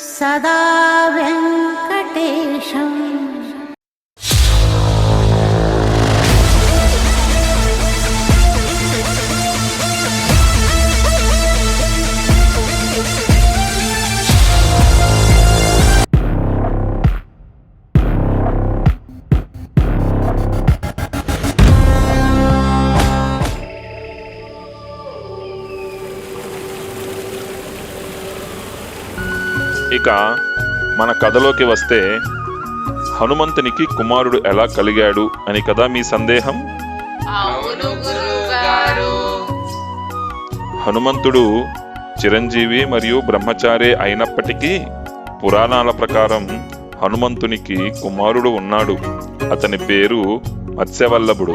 सदा वेङ्कटेशम् ఇక మన కథలోకి వస్తే హనుమంతునికి కుమారుడు ఎలా కలిగాడు అని కదా మీ సందేహం? హనుమంతుడు చిరంజీవి మరియు బ్రహ్మచారి అయినప్పటికీ పురాణాల ప్రకారం హనుమంతునికి కుమారుడు ఉన్నాడు. అతని పేరు మత్స్యవల్లభుడు.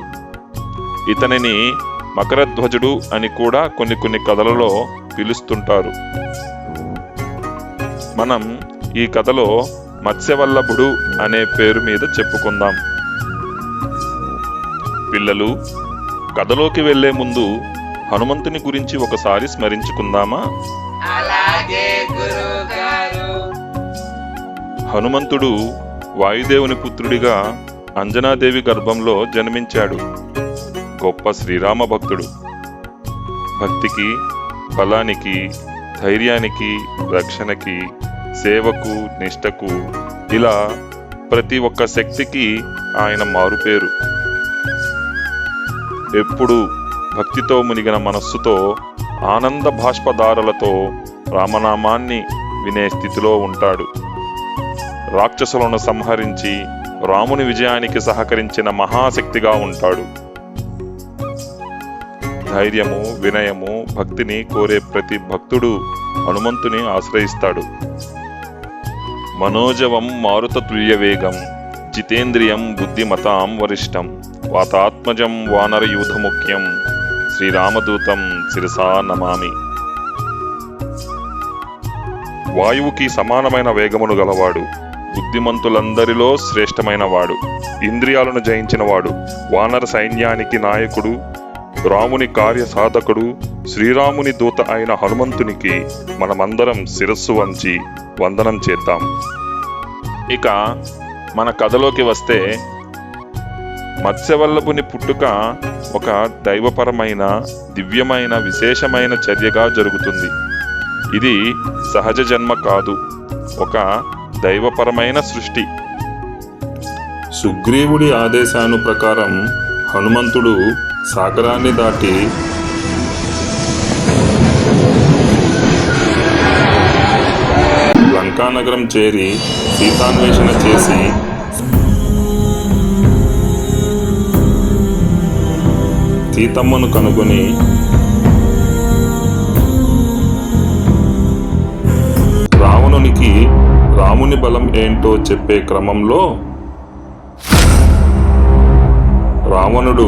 ఇతనిని మకరధ్వజుడు అని కూడా కొన్ని కొన్ని కథలలో పిలుస్తుంటారు. మనం ఈ కథలో మత్స్యవల్లభుడు అనే పేరు మీద చెప్పుకుందాం. పిల్లలు కథలోకి వెళ్ళే ముందు హనుమంతుని గురించి ఒకసారి స్మరించుకుందామా? హనుమంతుడు వాయుదేవుని పుత్రుడిగా అంజనాదేవి గర్భంలో జన్మించాడు. గొప్ప శ్రీరామ భక్తుడు. భక్తికి బలానికి ధైర్యానికి రక్షణకి సేవకు నిష్టకు ఇలా ప్రతి ఒక్క శక్తికి ఆయన మారుపేరు. ఎప్పుడు భక్తితో మునిగిన మనస్సుతో ఆనంద భాష్పధారలతో రామనామాన్ని వినే స్థితిలో ఉంటాడు. రాక్షసులను సంహరించి రాముని విజయానికి సహకరించిన మహాశక్తిగా ఉంటాడు. ధైర్యము వినయము భక్తిని కోరే ప్రతి భక్తుడు హనుమంతుని ఆశ్రయిస్తాడు. మనోజవం మారుతతుల్యవేగం వేగం జితేంద్రియం బుద్ధిమతాం వరిష్టం వాతాత్మజం వానరయూథముఖ్యం శ్రీరామదూతం శిరసా నమామి. వాయువుకి సమానమైన వేగమును గలవాడు బుద్ధిమంతులందరిలో శ్రేష్టమైన వాడు ఇంద్రియాలను జయించినవాడు వానర సైన్యానికి నాయకుడు రాముని కార్య సాధకుడు శ్రీరాముని దూత అయిన హనుమంతునికి మనమందరం శిరస్సు వంచి వందనం చేద్దాం. ఇక మన కథలోకి వస్తే మత్స్యవల్లభుని పుట్టుక ఒక దైవపరమైన దివ్యమైన విశేషమైన చర్యగా జరుగుతుంది. ఇది సహజ జన్మ కాదు ఒక దైవపరమైన సృష్టి. సుగ్రీవుడి ఆదేశాను ప్రకారం హనుమంతుడు సాగరాన్ని దాటి లంకానగరం చేరి సీతాన్వేషణ చేసి సీతమ్మను కనుగొని రావణునికి రాముని బలం ఏంటో చెప్పే క్రమంలో రావణుడు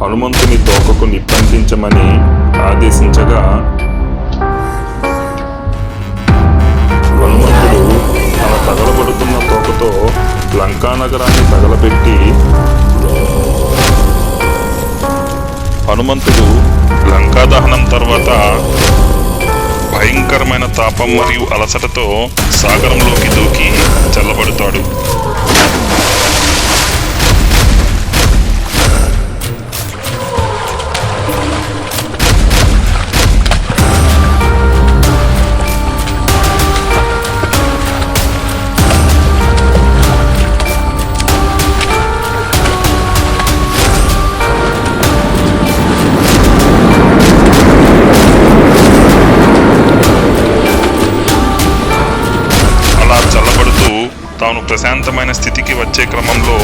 హనుమంతుని తోకకు నిప్పంటించమని ఆదేశించగా హనుమంతుడు తన తగలబడుతున్న తోకతో లంకానగరాన్ని తగలబెట్టి హనుమంతుడు లంకా దహనం తర్వాత భయంకరమైన తాపం మరియు అలసటతో సాగరంలోకి దూకి చల్లబడతాడు. తాను ప్రశాంతమైన స్థితికి వచ్చే క్రమంలో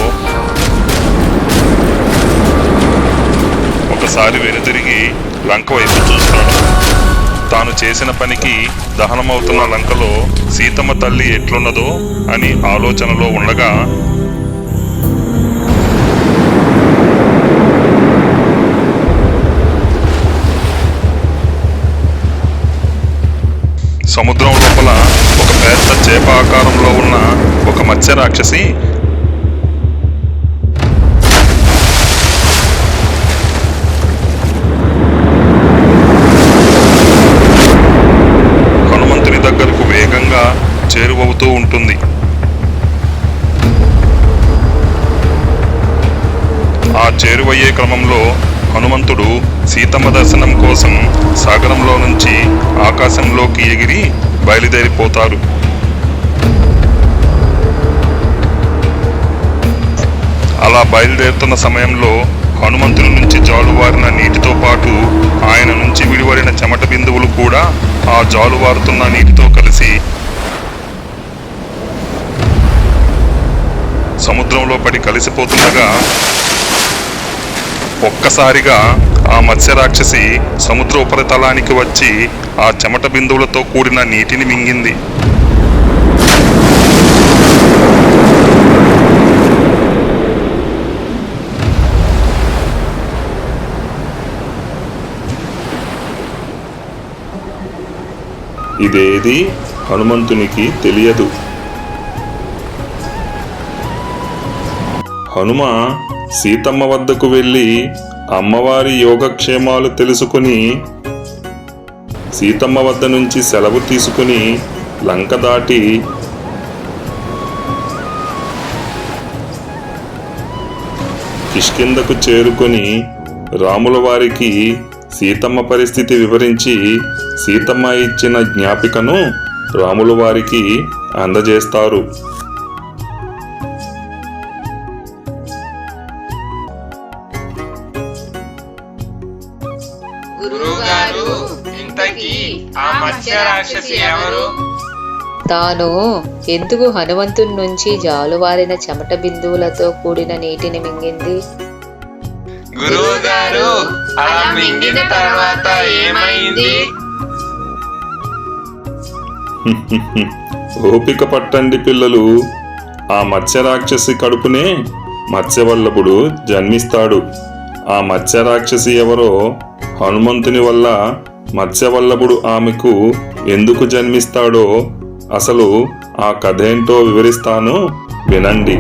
ఒకసారి వెనుతిరిగి లంక వైపు చూస్తాడు. తాను చేసిన పనికి దహనమవుతున్న లంకలో సీతమ్మ తల్లి ఎట్లున్నదో అని ఆలోచనలో ఉండగా సముద్రం లోపల ఒక పెద్ద చేప ఆకారంలో ఉన్న ఒక మత్స్య రాక్షసి హనుమంతుని దగ్గరకు వేగంగా చేరువవుతూ ఉంటుంది. ఆ చేరువయ్యే క్రమంలో హనుమంతుడు సీతమ్మ దర్శనం కోసం సాగరంలో నుంచి ఆకాశంలోకి ఎగిరి బయలుదేరిపోతారు. అలా బయలుదేరుతున్న సమయంలో హనుమంతుడి నుంచి జాలువారిన నీటితో పాటు ఆయన నుంచి విడివడిన చెమట బిందువులు కూడా ఆ జాలువారుతున్న నీటితో కలిసి సముద్రంలో పడి కలిసిపోతుండగా ఒక్కసారిగా ఆ మత్స్యరాక్షసి సముద్ర ఉపరితలానికి వచ్చి ఆ చెమట బిందువులతో కూడిన నీటిని మింగింది. ఇదేది హనుమంతునికి తెలియదు. హనుమ సీతమ్మ వద్దకు వెళ్ళి అమ్మవారి యోగక్షేమాలు తెలుసుకుని సీతమ్మ వద్ద నుంచి సెలవు తీసుకుని లంక దాటి కిష్కిందకు చేరుకొని రాముల వారికి సీతమ్మ పరిస్థితి వివరించి సీతమ్మ ఇచ్చిన జ్ఞాపికను రాముల వారికి అందజేస్తారు. ఇంతకీ ఆ మత్స్య రాక్షసి ఎవరు? తాను ఎందుకు హనుమంతుని నుంచి జాలువారిన చెమట బిందువులతో కూడిన నీటిని మింగింది? గురువుగారు అలా మింగిన తర్వాత ఏమైంది? ఓపిక పట్టండి పిల్లలు. ఆ మత్స్య రాక్షసి కడుపునే మత్స్యవల్లభుడు జన్మిస్తాడు. ఆ మత్స్య రాక్షసి ఎవరో హనుమంతుని వల్ల మత్స్యవల్లభుడు ఆమెకు ఎందుకు జన్మిస్తాడో అసలు ఆ కథ ఏంటో వివరిస్తాను వినండి.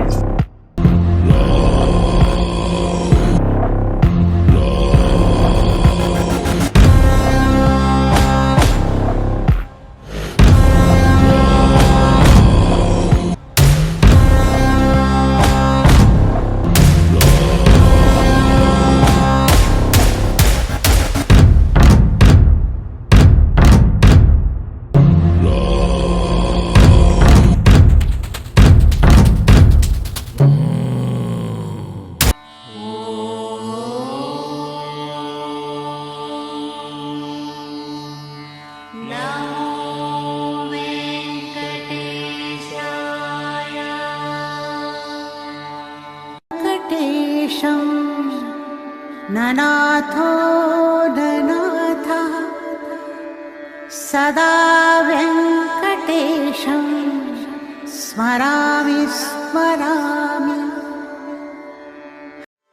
ननाथो ननाथः सदा वेङ्कटेशं स्मरामि स्मरामि